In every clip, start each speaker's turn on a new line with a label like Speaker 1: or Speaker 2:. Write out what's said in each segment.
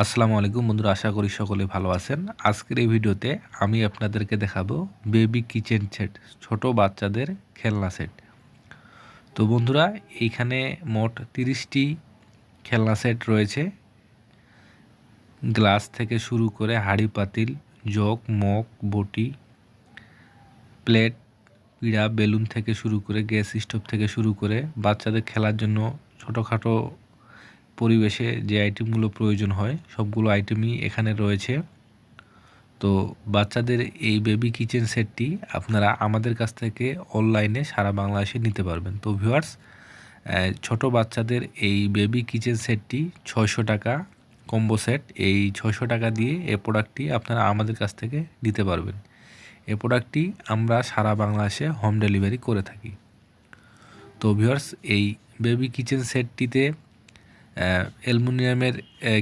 Speaker 1: আসসালামু আলাইকুম বন্ধুরা, আশা করি সকলে ভালো আছেন। আজকের এই ভিডিওতে আমি আপনাদেরকে দেখাবো বেবি কিচেন সেট, ছোট বাচ্চাদের খেলনা সেট। তো বন্ধুরা, এইখানে মোট তিরিশটি খেলনা সেট রয়েছে। গ্লাস থেকে শুরু করে হাঁড়ি, পাতিল, জগ, মগ, বটি, প্লেট, পিড়া, বেলুন থেকে শুরু করে গ্যাস স্টোভ থেকে শুরু করে বাচ্চাদের খেলার জন্য ছোটোখাটো পরিবেশে যে আইটেমগুলো প্রয়োজন হয়, সবগুলো আইটেমই এখানে রয়েছে। তো বাচ্চাদের এই বেবি কিচেন সেটটি আপনারা আমাদের কাছ থেকে অনলাইনে সারা বাংলাদেশে নিতে পারবেন। তো ভিউয়ার্স ছোট বাচ্চাদের এই বেবি কিচেন সেটটি ছয়শো টাকা কম্বো সেট এই ছয়শো টাকা দিয়ে এ প্রোডাক্টটি আপনারা আমাদের কাছ থেকে নিতে পারবেন। এ প্রোডাক্টটি আমরা সারা বাংলাদেশে হোম ডেলিভারি করে থাকি। তো ভিউয়ার্স এই বেবি কিচেন সেটটিতে অ্যালুমিনিয়ামের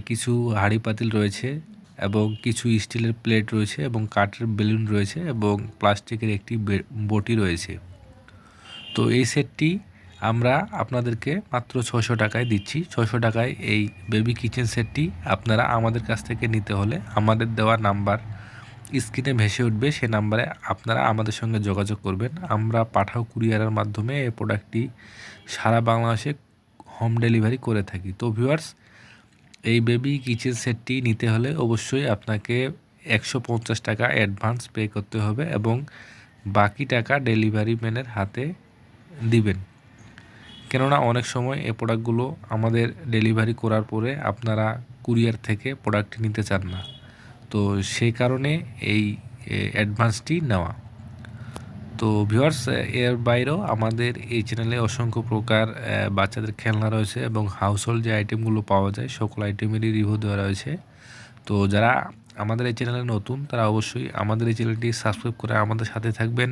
Speaker 1: কিছু হাঁড়ি পাতিল রয়েছে এবং কিছু স্টিলের প্লেট রয়েছে এবং কাঠের বেলুন রয়েছে এবং প্লাস্টিকের একটি বটি রয়েছে। তো এই সেটটি আমরা আপনাদেরকে মাত্র ছশো টাকায় দিচ্ছি। ছশো টাকায় এই বেবি কিচেন সেটটি আপনারা আমাদের কাছ থেকে নিতে হলে আমাদের দেওয়া নাম্বার স্ক্রিনে ভেসে উঠবে। সে নাম্বারে আপনারা আমাদের সঙ্গে যোগাযোগ করবেন। আমরা পাঠাও কুরিয়ারের মাধ্যমে এই প্রোডাক্টটি সারা বাংলাদেশে হোম ডেলিভারি করে থাকি। তো ভিউয়ার্স, এই বেবি কিচেন সেটটি নিতে হলে অবশ্যই আপনাকে একশো পঞ্চাশ টাকা অ্যাডভান্স পে করতে হবে এবং বাকি টাকা ডেলিভারি ম্যানের হাতে দিবেন। কেননা অনেক সময় এ প্রোডাক্টগুলো আমাদের ডেলিভারি করার পরে আপনারা কুরিয়ার থেকে প্রোডাক্টটি নিতে চান না। তো সেই কারণে এই অ্যাডভান্সটি নেওয়া। তো ভিউয়ার্স এর বাইরেও আমাদের এই চ্যানেলে অসংখ্য প্রকার বাচ্চাদের খেলনা রয়েছে এবং হাউস হোল্ড যে আইটেমগুলো পাওয়া যায়, সকল আইটেমেরই রিভিউ দেওয়া রয়েছে। তো যারা আমাদের এই চ্যানেলে নতুন, তারা অবশ্যই আমাদের এই চ্যানেলটি সাবস্ক্রাইব করে আমাদের সাথে থাকবেন।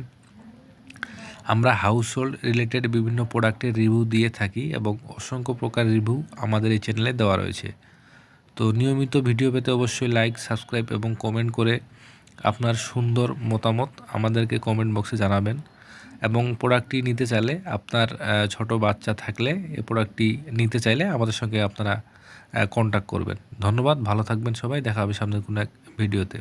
Speaker 1: আমরা হাউস হোল্ড রিলেটেড বিভিন্ন প্রোডাক্টের রিভিউ দিয়ে থাকি এবং অসংখ্য প্রকার রিভিউ আমাদের এই চ্যানেলে দেওয়া রয়েছে। তো নিয়মিত ভিডিও পেতে অবশ্যই লাইক সাবস্ক্রাইব এবং কমেন্ট করে আপনার সুন্দর মতামত আমাদেরকে কমেন্ট বক্সে জানাবেন এবং প্রোডাক্টটি নিতে চাইলে আপনার ছোট বাচ্চা থাকলে এ প্রোডাক্টটি নিতে চাইলে আমাদের সঙ্গে আপনারা কন্ট্যাক্ট করবেন। ধন্যবাদ, ভালো থাকবেন সবাই, দেখা হবে সামনের কোনো এক ভিডিওতে